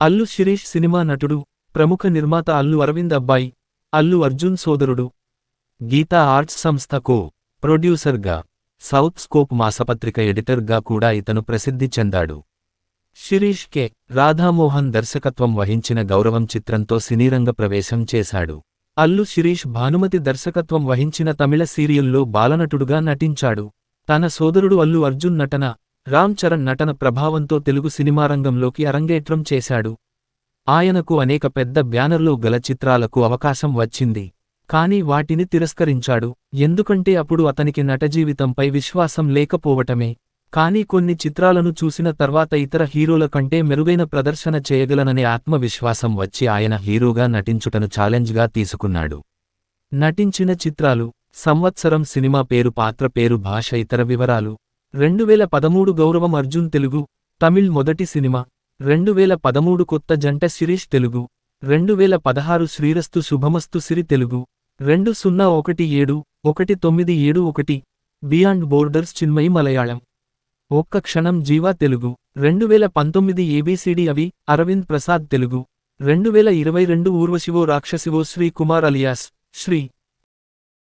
Allu Sirish cinema నటుడు ప్రముఖ నిర్మాత అల్లు అరవింద్ అబ్బాయి అల్లు అర్జున్ సోదరుడు. గీతా ఆర్ట్స్ సంస్థ కో ప్రొడ్యూసర్గా సౌత్ స్కోప్ మాసపత్రిక ఎడిటర్గా కూడా ఇతను ప్రసిద్ధి చెందాడు. శిరీష్ కె. రాధామోహన్ దర్శకత్వం వహించిన గౌరవం చిత్రంతో సినీరంగ ప్రవేశం చేశాడు. అల్లు శిరీష్ భానుమతి దర్శకత్వం వహించిన తమిళ సీరియల్లో బాలనటుడుగా నటించాడు. తన సోదరుడు అల్లు అర్జున్ నటన రామ్ చరణ్ నటన ప్రభావంతో తెలుగు సినిమారంగంలోకి అరంగేట్రం చేశాడు. ఆయనకు అనేక పెద్ద బ్యానర్లు గల చిత్రాలకు అవకాశం వచ్చింది. కాని వాటిని తిరస్కరించాడు. ఎందుకంటే అప్పుడు అతనికి నటజీవితంపై విశ్వాసం లేకపోవటమే. కానీ కొన్ని చిత్రాలను చూసిన తర్వాత ఇతర హీరోల కంటే మెరుగైన ప్రదర్శన చేయగలననే ఆత్మవిశ్వాసం వచ్చి ఆయన హీరోగా నటించుటను ఛాలెంజ్గా తీసుకున్నాడు. నటించిన చిత్రాలు సంవత్సరం సినిమా పేరు పాత్ర పేరు భాష ఇతర వివరాలు రెండువేల పదమూడు గౌరవం అర్జున్ తెలుగు తమిళ్ మొదటి సినిమా. రెండువేల పదమూడు కొత్త జంట శిరీష్ తెలుగు. రెండువేల పదహారు శ్రీరస్తు శుభమస్తు సిరి తెలుగు. రెండు సున్నా ఒకటి ఏడు ఒకటి తొమ్మిది ఏడు ఒకటి బియాండ్ బోర్డర్స్ చిన్మయి మలయాళం. ఒక్క క్షణం జీవా తెలుగు. రెండువేల పంతొమ్మిది ఏబిసిడి అవి అరవింద్ ప్రసాద్ తెలుగు. రెండువేల ఇరవై రెండు ఊర్వశివో రాక్షసివో శ్రీ కుమార్ అలియాస్ శ్రీ